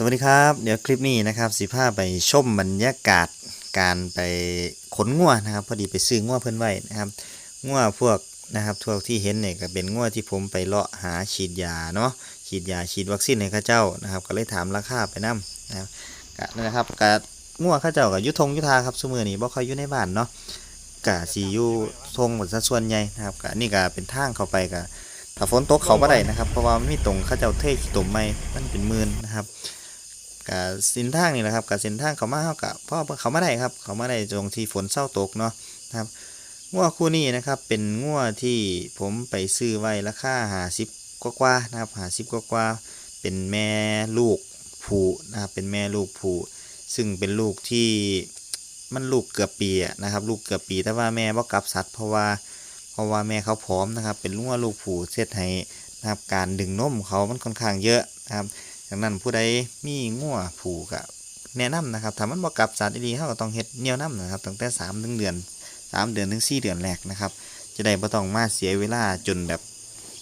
สวัสดีครับ เดี๋ยวคลิปนี้นะครับสิพาไปชมบรรยากาศการไปขนงัวนะครับ พอดีไปซื้องัวเพิ่นไว้นะครับงัวพวกนะครับทั่วที่เห็นเนี่ยก็เป็นงัวที่ผมไปเลาะหาฉีดยาเนาะฉีดยาฉีดวัคซีนให้ข้าเจ้านะครับ ก็เลยถามราคาไปนํนะครับก็นั่นนะครับก็งัวข้าเจ้ากับยุทงยุทธาครับสมือนี้บ่ค่อยอยู่ในบ้านเนาะกะสีอยู่ทงหมดซะส่วนใหญ่นะครับก็นี่ก็เป็นทางเข้าไปก็ถ้าฝนตกเขาบ่ได้นะครับ เพราะว่ามันมีตรงข้าเจ้าเทขี้ตุ่มไม้มันเป็นมื่นนะครับ กับสินทางนี่แหละครับกับสินทางเขามาเขากับพ่อเขามาได้ครับ เขามาได้ตรงที่ฝนเศร้าตกเนาะนะครับงัวคู่นี้นะครับเป็นงัวที่ผมไปซื้อไว้ราคาหาสิบกว่าๆนะครับหาสิบกว่าๆเป็นแม่ลูกผูนะครับเป็นแม่ลูกผูซึ่งเป็นลูกที่มันลูกเกือบปีนะครับ ลูกเกือบปีแต่ว่าแม่บ่กลับสัตว์เพราะว่าเพราะว่าแม่เขาพร้อมนะครับ เป็นงัวลูกผูเซตให้นะครับการดึงนมเขามันค่อนข้างเยอะนะครับ ดังนั้นผู้ใดมีงัวผูกะแนะนำนะครับถ้ามันบ่กลับสัตว์ดีๆเขาก็ต้องเฮ็ดเนียวน้ำนะครับตั้งแต่3ถึงเดือน 3 เดือนถึง 4 เดือนแรกนะครับ จะได้บ่ต้องมาเสียเวลาจนแบบ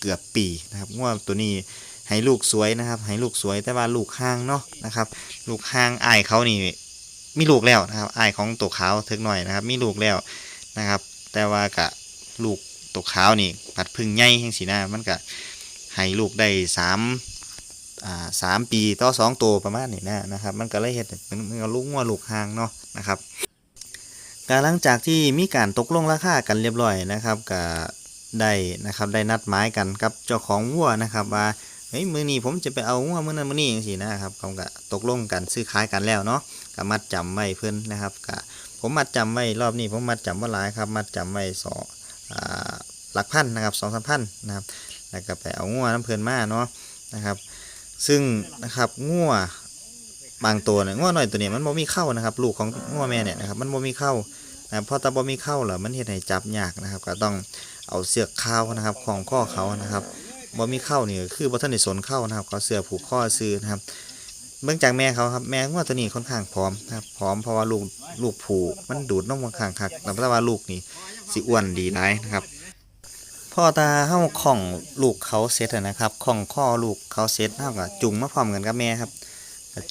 เกือบปีนะครับงัวตัวนี้ให้ลูกสวยนะครับ ให้ลูกสวยแต่ว่าลูกห้างเนาะนะครับ ลูกห้างอายเขานี่มีลูกแล้วนะครับอายของตัวขาวเทิกหน่อยนะครับ มีลูกแล้วนะครับ แต่ว่ากะลูกตัวขาวนี่ผัดพึ่งใหญ่แห่งสีหน้ามันก็ให้ลูกได้สาม อ่าสามปีต่อสองตัวประมาณนี้นะนะครับ มันก็เลยเห็ดมันมันก็ลูกงัวลูกหางเนาะนะครับการหลังจากที่มีการตกลงราคากันเรียบร้อยนะครับก็ได้นะครับได้นัดหมายกันกับเจ้าของวัวนะครับว่าเฮ้ยมือนี้ผมจะไปเอางัวมือนั้นมือนี้อย่างสินะครับเขาก็ตกลงกันซื้อขายกันแล้วเนาะก็มัดจำไว้เพื่อนนะครับก็ผมมัดจำไว้รอบนี้ผมมัดจำว่าหลายครับมัดจำไว้สองหลักพันนะครับสองสามพันนะครับแล้วก็ไปเอางัวน้ำเพลินมาเนาะนะครับ ซึ่งนะครับงัวบางตัวเนี่ยงัวหน่อยตัวเนี้มันบ่มีเข้านะครับ ลูกของงัวแม่เนี่ยนะครับมันบ่มีเข้านะพอตาบ่มีเข้าแล้วมันเฮ็ดให้จับยากนะครับ ก็ต้องเอาเสือกข้าวนะครับของข้อเขานะครับบ่มีเข้านี่คือบ่ทันได้สนเข้านะครับก็เสือผูกข้อซื้อนะครับ เบื้องจากแม่เขาครับแม่งัวตัวนี้ค่อนข้างพร้อมนะครับพร้อมเพราะว่าลูกลูกผูกมันดูดนมค่อนข้างคักแต่ว่าลูกนี่สิอ้วนดีหลายนะครับ พ่อตาเฮาของลูกเขาเสร็จนะครับของข้อลูกเขาเสร็จเฮาก็จุงมาพร้อมกันกับแม่ครับ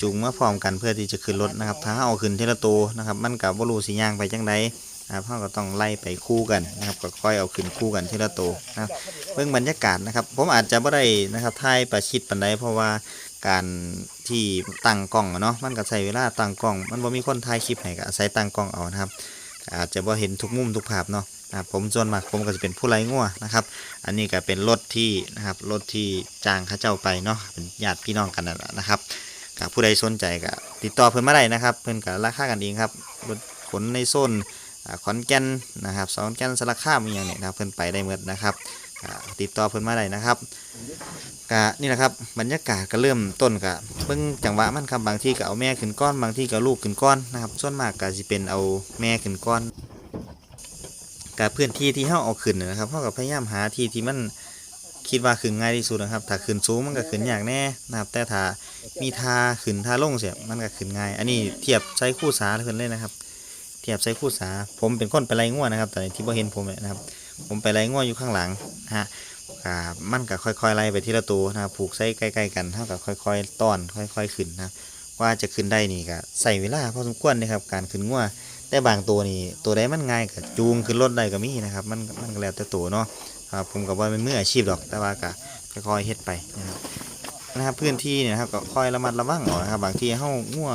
จุงมาพร้อมกันเพื่อที่จะขึ้นรถนะครับ ถ้าเอาขึ้นทีละตัวนะครับ มันก็บ่รู้สิย่างไปจังไดนะครับเฮาก็ต้องไล่ไปคู่กันนะครับก็ค่อยเอาขึ้นคู่กันทีละตัวนะครับเบิ่งบรรยากาศนะครับ ผมอาจจะบ่ได้นะครับถ่ายประชิดปานใดเพราะว่าการที่ตั้งกล้องเนาะมันก็ใช้เวลาตั้งกล้อง มันบ่มีคนถ่ายคลิปให้ก็อาศัยตั้งกล้องเอานะครับ อาจจะบ่เห็นทุกมุมทุกภาพเนาะ นะครับผมส่วนมากผมก็จะเป็นผู้ไร้งัวนะครับ อันนี้ก็เป็นรถที่นะครับรถที่จ้างข้าเจ้าไปเนาะเป็นญาติพี่น้องกันนั่นแหละนะครับกับผู้ใดสนใจก็ติดต่อเพิ่นมาได้นะครับ เพิ่นก็ราคากันเองครับรถขนในโซนขอนแก่นนะครับสอนแก่นสารคามอย่างเนี้นะครับเพิ่นไปได้หมดนะครับติดต่อเพิ่นมาได้นะครับก็นี่นะครับบรรยากาศก็เริ่มต้นก็เบิ่งจังหวะมันครับบางที่ก็เอาแม่ขึ้นก้อนบางที่ก็ลูกขึ้นก้อนนะครับส่วนมากก็สิเป็นเอาแม่ขึ้นก้อน กับพื้นที่ที่เฮาเอาขึ้นนะครับเฮาก็พยายามหาที่ที่มันคิดว่าขึ้นง่ายที่สุดนะครับ ถ้าขึ้นสูงมันก็ขึ้นยากแน่นะครับ แต่ถ้ามีทาขึ้นทาลงเสียมันก็ขึ้นง่าย อันนี้เทียบใช้คู่สาเพิ่นเลยนะครับ เทียบใช้คู่สา ผมเป็นคนไปไล่งัวนะครับ แต่ที่บ่เห็นผมเนี่ยนะครับ ผมไปไล่งัวอยู่ข้างหลังนะฮะมันก็ค่อยๆไล่ไปทีละตัวนะครับ ผูกใส่ใกล้ๆกันเท่ากับค่อยๆต้อน ค่อย ๆ ขึ้นนะ ว่าจะขึ้นได้นี่ก็ใส่เวลาพอสมควรนะครับ การขึ้นงัว แต่บางตัวนี่ตัวใดมันง่ายก็จูงขึ้นรถได้ก็มีนะครับ มันมันก็แล้วแต่ตัวเนาะครับผมก็บ่เป็นมืออาชีพหรอกแต่ว่าก็ค่อยๆเฮ็ดไปนะครับนะครับพื้นที่เนี่ยนะครับก็คอยระมัดระวังเอานะครับ บางทีเฮางัว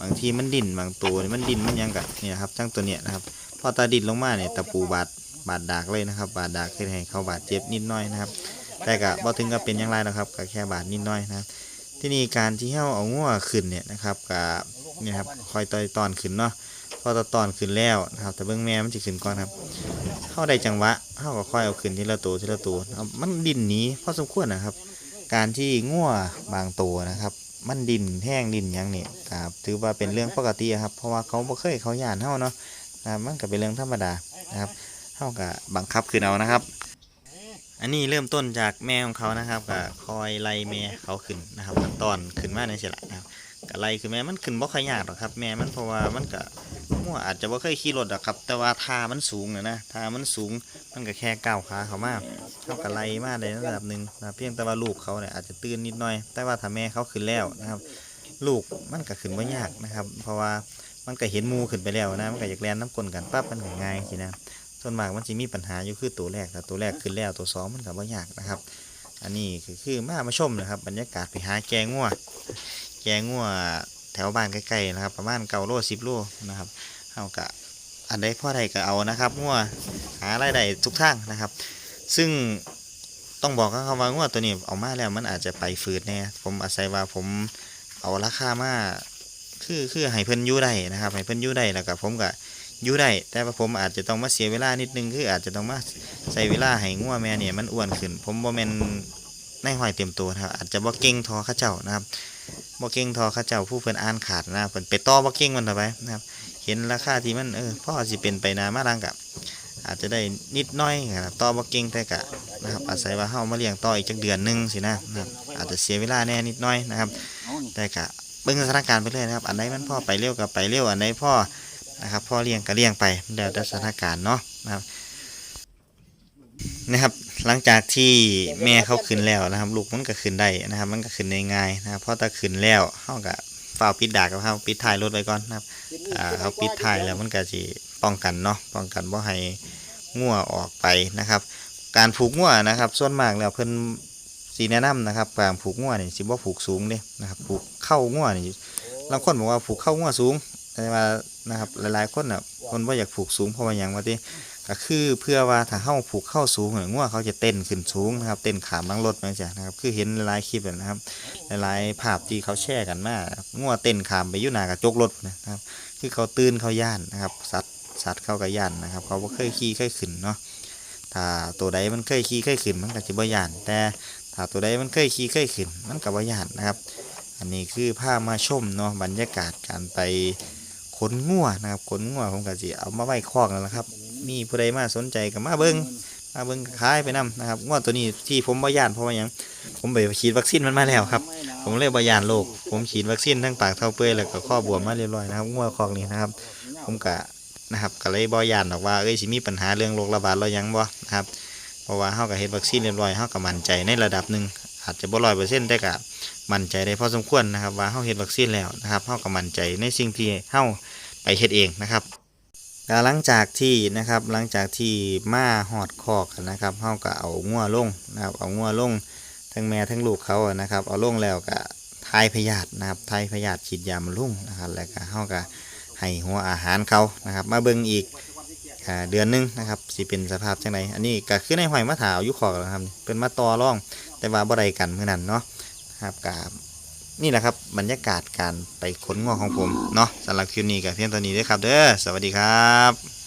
บางทีมันดิ่นบางตัวนี่มันดิ่นมันยังกะนี่นะครับจังตัวเนี้ยนะครับพอตาดิ่นลงมาเนี่ยตะปูบาดบาดดากเลยนะครับ บาดดากเฮ็ดให้เขาบาดเจ็บนิดหน่อยนะครับ แต่ก็บ่ถึงกับเป็นย่างไรนะครับก็แค่บาดนิดหน่อยนะครับ ที่นี่การที่เฮาเอางัวขึ้นเนี่ยนะครับก็เนี่ยครับคอยต่อยตอนขึ้นเนาะ อตะตอนขึ้นแล้วนะครับ แต่เบื้องแม่มันจะขึ้นก่อนครับเข้าได้จังหวะเข้าก็ค่อยเอาขึ้นทีละตัวทีละตัวครับมันดินหนีพอสมควรนะครับ การที่ง่วบางตัวนะครับ มันดินแห้งดินยังนี่ครับถือว่าเป็นเรื่องปกติครับ เพราะว่าเขาบ่เคยเขาย่านเฮาเนาะนะครับมันก็เป็นเรื่องธรรมดานะครับเฮาก็บังคับขึ้นเอานะครับ อันนี้เริ่มต้นจากแม่ของเขานะครับก็คอยไล่แม่เขาขึ้นนะครับตอนขึ้นมาในเสยละนะครับ ก็ไล่คือแม่มันขึ้นบ่ค่อยยากหรอกครับ แม่มันเพราะว่ามันก็มั่วอาจจะบ่เคยขี่รถหรอกครับ แต่ว่าทามันสูงนะนะทามันสูงมันก็แค่ก้าวขาเขามากเขาก็ไล่มาได้ระดับหนึ่งนะเพียงแต่ว่าลูกเขาเนี่ยอาจจะตื่นนิดหน่อย แต่ว่าถ้าแม่เขาขึ้นแล้วนะครับ ลูกมันก็ขึ้นบ่ยากนะครับ เพราะว่ามันก็เห็นมูขึ้นไปแล้วนะมันก็อยากแลนน้ำกลนกันปั๊บมันก็ง่ายสินะส่วนมากมันสิมีปัญหาอยู่คือตัวแรกแต่ตัวแรกขึ้นแล้วตัวสองมันก็บ่ยากนะครับ อันนี้คือคือมามาชมนะครับ บรรยากาศไปหาแกงัว แกงัวแถวบ้านใกล้ๆนะครับ ประมาณเก้าโลสิบโลนะครับเฮากะอันใดพ่อใดก็เอานะครับงัวหารายได้ทุกทางนะครับ ซึ่งต้องบอกครับว่างัวตัวนี้เอามาแล้วมันอาจจะไปฝืดแน่ผมอาศัยว่าผมเอาราคามาคือคือให้เพิ่นยู่ได้นะครับให้เพิ่นยู่ได้แล้วก็ผมก็อยู่ได้แต่ว่าผมอาจจะต้องมาเสียเวลานิดนึงคืออาจจะต้องมาใช้เวลาให้งัวแม่เนี่ยมันอ้วนขึ้น ผมบ่แม่น ในห้อยเต็มตัวนะครับ อาจจะบ่เก่งทอข้าเจ้านะครับบ่เก่งทอข้าเจ้าผู้เพิ่นอ่านขาดนะเพิ่นไปต่อบ่เก่งมันต่อไปนะครับ เห็นราคาที่มันเออพ่อสิเป็นไปนามาลังกับอาจจะได้นิดน้อยนะครับต่อบ่เก่งแต่กะนะครับ อาศัยว่าเฮามาเลี้ยงต่ออีกจักเดือนหนึงสินะนะครับ อาจจะเสียเวลาแน่นิดน้อยนะครับ แต่กะเบิ่งสถานการณ์ไปเรื่อยนะครับ อันไหนมันพ่อไปเร็วก็ไปเร็วอันไหนพ่อนะครับพ่อเลี้ยงก็เลี้ยงไปแล้วแต่สถานการณ์เนาะนะครับ นะครับ หลังจากที่แม่เขาขึ้นแล้วนะครับ ลูกมันก็ขึ้นได้นะครับ มันก็ขึ้นได้ง่ายนะครับเพราะถ้าขึ้นแล้วเฮาก็ฝ้าปิดดากกับเฮาปิดท้ายรถไว้ก่อนนะครับอ่เขาปิดท้ายแล้วมันก็สิป้องกันเนาะป้องกันบ่ให้งัวออกไปนะครับ การผูกงัวนะครับ ส่วนมากแล้วเพิ่นสีแนะนำนะครับการผูกงัวนี่สิบ่ผูกสูงเด้นะครับ ผูกเข้างัวนี่บางคนบอกว่าผูกเข้างัวสูงแต่ว่านะครับ หลายๆคนน่ะคนบ่าอยากผูกสูงเพราะว่าหยังว่าติ ก็คือเพื่อว่าถ้าเฮาผูกเข้าสูงเนี่ยงัวเขาจะเต้นขึ้นสูงนะครับ เต้นขามลังรถมาจ้ะนะครับ คือเห็นหลายคลิปนะครับ หลายๆภาพที่เขาแชร์กันมางัวเต้นขามไปยู่นากระจกรถนะครับ คือเขาตื่นเขาย่านนะครับสัตว์สัตว์เขาก็ย่านนะครับ เขาบ่เคยขี่เคยขึ้นเนาะถ้าตัวใดมันเคยขี่เคยขึ้นมันก็จะบ่ย่าน แต่ถ้าตัวใดมันเคยขี่เคยขึ้นมันก็บ่ย่านนะครับ อันนี้คือภาพมาชมเนาะบรรยากาศการไปขนงัวนะครับขนงัวผมก็สิเอามาไว้คอกแล้วนะครับ มีผู้ใดมาสนใจก็มาเบิ่งมาเบิ่งขายไปนํนะครับงัวตัวนี้ที่ผมบ่ยานเพราะว่าหยังผมไปฉีดวัคซีนมันมาแล้วครับ ผมเลยบยานโรคผมฉีดวัคซีนทั้งปากเท่าเปื่อยแล้วก็ข้อบวมมาเรียบร้อยนะครับงัวคอกนี้นะครับ ผมกะนะครับก็เลยบยานออกว่าเอ้ยสิมีปัญหาเรื่องโรคระบาดเรายังบ่นะครับเพราะว่าเฮาก็เฮ็ดวัคซีนเรียบร้อยเฮาก็มั่นใจในระดับหนึ่งอาจจะบ่ร้อยเปอร์เซ็นต์แต่ก็มั่นใจได้พอสมควรนะครับว่าเฮาเฮ็ดวัคซีนแล้วนะครับเฮาก็มั่นใจในสิ่งที่เฮาไปเฮ็ดเองนะครับ ก็หลังจากที่นะครับหลังจากที่มาหอดคอกนะครับเฮาก็เอางัวลงนะครับเอางัวลงทั้งแม่ทั้งลูกเขาอะนะครับ เอาลงแล้วก็ทายพยาธินะครับทายพยาธิฉีดยามาลุ่งนะครับแล้วก็เฮาก็ให้หัวอาหารเขานะครับ มาเบิ่งอีกเดือนหนึงนะครับสิเป็นสภาพจังไดอันนี้ก็คือในหอยมะถาวยู่ขอกแล้วครับเป็นมาตอร่องแต่ว่าบ่ได้กันเมื่อนั้นเนาะครับกับ นี่แหละครับบรรยากาศการไปขนงอของผมเนาะสำหรับคลิปนี้กับเพียงตอนนี้ด้วยครับเด้อสวัสดีครับ